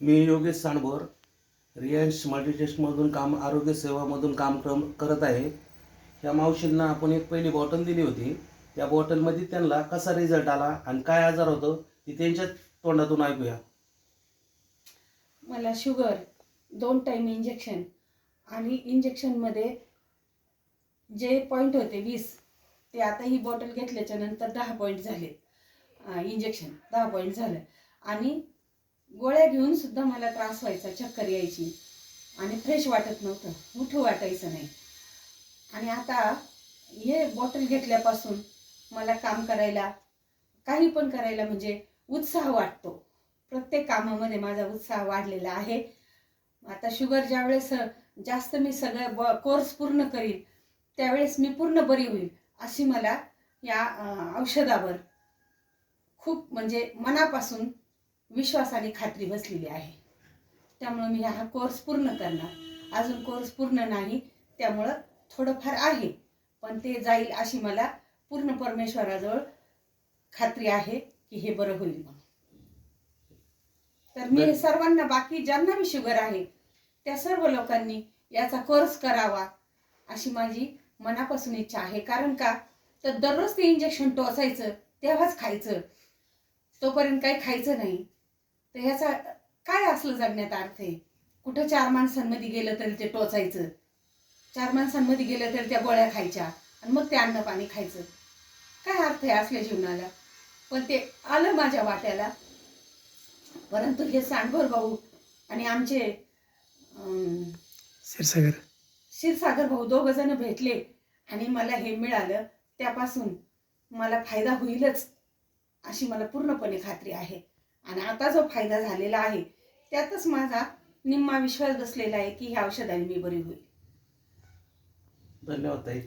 मी योगेश सांडभोर रियांश मल्टीटेस्टमधून काम आरोग्य सेवामधून काम क्रम करत आहे. या मावशींना आपण एक पहिली बॉटल दिली होती. त्या बॉटलमध्ये त्यांना कसा रिझल्ट आला आणि काय आजार होतो ती त्यांच्या तोंडातून ऐकूया. मला शुगर दोन टाईम इंजेक्शन आणि इंजेक्शनमध्ये जे पॉईंट होते वीस ते आता ही बॉटल घेतल्याच्या नंतर दहा पॉईंट झाले. इंजेक्शन दहा पॉईंट झालं. आणि गोळ्या घेऊन सुद्धा मला त्रास व्हायचा चक्कर यायची. आणि फ्रेश वाटत नव्हतं उठू वाटायचं नाही. आणि आता हे बॉटल घेतल्यापासून मला काम करायला काही पण करायला म्हणजे उत्साह वाटतो. प्रत्येक कामामध्ये माझा उत्साह वाढलेला आहे. आता शुगर ज्यावेळेस जास्त मी सगळं ब कोर्स पूर्ण करीन त्यावेळेस मी पूर्ण बरी होईल अशी मला या औषधावर खूप म्हणजे मनापासून विश्वासाने खात्री बसलेली आहे. त्यामुळं मी हा कोर्स पूर्ण करणार. अजून कोर्स पूर्ण नाही त्यामुळं थोडंफार आहे. पण ते जाईल अशी मला पूर्ण परमेश्वराजवळ खात्री आहे की हे बरं होईल म्हणून. तर मी सर्वांना बाकी ज्यांना मी शुगर आहे त्या सर्व लोकांनी याचा कोर्स करावा अशी माझी मनापासून इच्छा आहे. कारण का? तर दररोज ते इंजेक्शन टोचायचं तेव्हाच खायचं. तोपर्यंत काही खायचं नाही. तर ह्याचा काय असलं जगण्यात अर्थ आहे? कुठं चार माणसांमध्ये गेलं तरी ते टोचायचं. चार माणसांमध्ये गेलं तरी त्या गोळ्या खायच्या आणि मग ते अन्न पाणी खायचं. काय अर्थ आहे असल्या जीवनाला? पण ते आलं माझ्या वाट्याला. परंतु हे सांडभर भाऊ. आणि आमचे क्षीरसागर. क्षीरसागर भाऊ दोघ जण भेटले आणि मला हे मिळालं. त्यापासून मला फायदा होईलच अशी मला पूर्णपणे खात्री आहे. आणि आता जो फायदा झालेला आहे त्यातच माझा निम्मा विश्वास बसलेला आहे की ह्या औषधाने मी बरी होईल. धन्यवाद ताई.